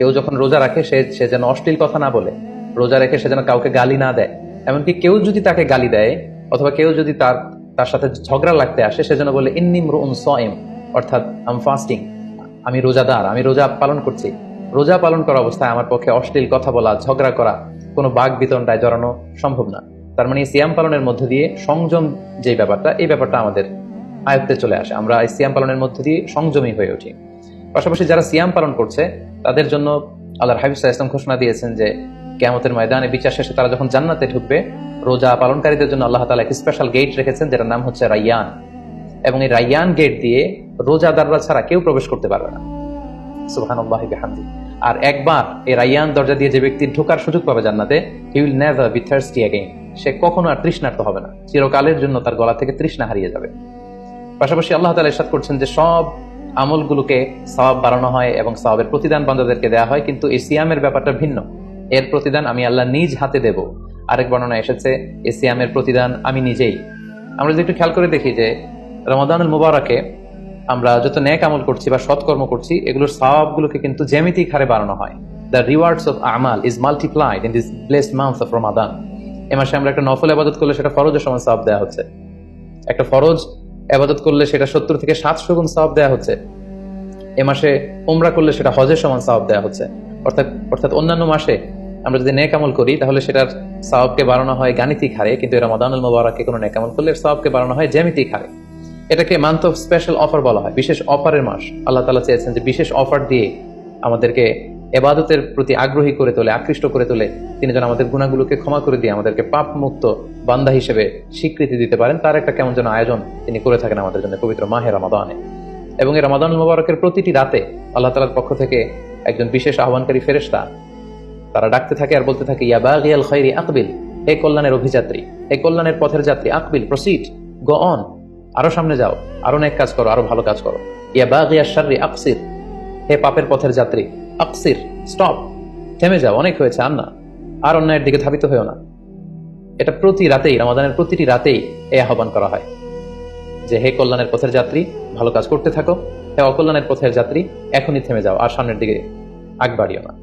কেউ যখন রোজা রাখে, সে সে যেন অশ্লীল কথা না বলে। রোজা রেখে সে যেন কাউকে গালি না দেয়। এমনকি কেউ যদি তাকে গালি দেয়, অথবা কেউ যদি তার তার সাথে ঝগড়া লাগতে আসে, সে যেন বলে ইন্নিম রুন সয়েম অর্থাৎ, আম ফাস্টিং আমি রোজাদার আমি রোজা পালন করছি রোজা পালন করা অবস্থায় আমার পক্ষে অশ্লীল কথা বলা, ঝগড়া করা, কোনো বাঘ বিতণ্ডায় জড়ানো সম্ভব না। তার মানে সিয়াম পালনের মধ্যে দিয়ে সংযম যে ব্যাপারটা, এই ব্যাপারটা আমাদের আয়ত্তে চলে আসে। আমরা এই সিয়াম পালনের মধ্যে দিয়ে সংযমী হয়ে উঠি। পাশাপাশি যারা সিয়াম পালন করছে, তাদের জন্য আল্লাহর হাবিব ইসলাম ঘোষণা দিয়েছেন যে, কেয়ামতের ময়দানে বিচার শেষে তারা যখন জান্নাতে ঢুকবে, রোজা পালনকারীদের জন্য আল্লাহ তালা এক স্পেশাল গেট রেখেছেন যেটার নাম হচ্ছে রাইয়ান। এবং এই রাইয়ান গেট দিয়ে রোজাদাররা ছাড়া কেউ প্রবেশ করতে পারবে না। আর একবার এই রাইয়ান দরজা দিয়ে যে ব্যক্তি ঢোকার সুযোগ পাবে জান্নাতে he will never be thirsty again সে কখনো আর তৃষ্ণার্ত হবে না। চিরকালের জন্য তার গলা থেকে তৃষ্ণা হারিয়ে যাবে। পাশাপাশি আল্লাহ তালা ইরশাদ করছেন যে, সব আমলগুলোকে সওয়াব বাড়ানো হয় এবং সওয়াবের প্রতিদান বান্দাদেরকে দেওয়া হয়, কিন্তু এই সিয়ামের ব্যাপারটা ভিন্ন। এর প্রতিদান আমি আল্লাহ নিজ হাতে দেব। আরেক বর্ণনা এসেছে এই সিয়ামের প্রতিদান আমি নিজেই। আমরা যদি একটু খেয়াল করে দেখি যে, রমাদানুল মুবারকে আমরা যত ন্যাক আমল করছি বা সৎকর্ম করছি, এগুলোর সওয়াবগুলোকে কিন্তু জ্যামিতিক হারে বাড়ানো হয়। The rewards of Amal is multiplied in this blessed month of Ramadan এ মাসে আমরা একটা নফল আবাদত করলে সেটা ফরজের সময় সওয়াব দেওয়া হচ্ছে। একটা ফরজ আবাদত করলে সেটা সত্তর থেকে সাতশো গুণ সওয়াব দেওয়া হচ্ছে। এ মাসে উমরা করলে সেটা হজের সমান সওয়াব দেওয়া হচ্ছে। অর্থাৎ অর্থাৎ অন্যান্য মাসে আমরা যদি নেকামল করি, তাহলে সেটার সওয়াবকে বাড়ানো হয় গাণিতিক হারে, কিন্তু এরা মদানুল মোবারকে কোনো নেকামল করলে সওয়াবকে বাড়ানো হয় জ্যামিতিক হারে। এটাকে মান্থ অফ স্পেশাল অফার বলা হয়, বিশেষ অফারের মাস। আল্লাহ তালা চেয়েছেন যে বিশেষ অফার দিয়ে আমাদেরকে এবাদতের প্রতি আগ্রহী করে তোলে, আকৃষ্ট করে তোলে, তিনি যেন আমাদের গুণাগুলোকে ক্ষমা করে দিয়ে আমাদেরকে পাপ মুক্ত বান্দা হিসেবে স্বীকৃতি দিতে পারেন, তার একটা কেমন যেন আয়োজন তিনি করে থাকেন আমাদের জন্য পবিত্র মাহের রমাদানে। এবং এই রমাদান মুবারকের প্রতিটি রাতে আল্লাহ তালার পক্ষ থেকে একজন বিশেষ আহ্বানকারী ফেরেশতা, তারা ডাকতে থাকে আর বলতে থাকে, ইয়া বাগিয়াল খৈরি আকবিল, হে কল্যাণের অভিযাত্রী, হে কল্যাণের পথের যাত্রী, আকবিল, প্রসিড, গো অন, আরও সামনে যাও, আরও অনেক কাজ করো, আরও ভালো কাজ করো। ইয়া বাগিয়া শাররি আকসির, হে পাপের পথের যাত্রী আকসির, স্টপ। থেমে যাও, অনেক হয়েছে আর না আর অন্যায়ের দিকে ধাবিত হয়েও না। এটা প্রতি রাতেই, রমাদানের প্রতিটি রাতেই এ আহ্বান করা হয়। যে হে কল্যাণের পথের যাত্রী, ভালো কাজ করতে থাকো। হে অকল্যাণের পথের যাত্রী, এখনই থেমে যাও, আর সামনের দিকে আগ বাড়িও না।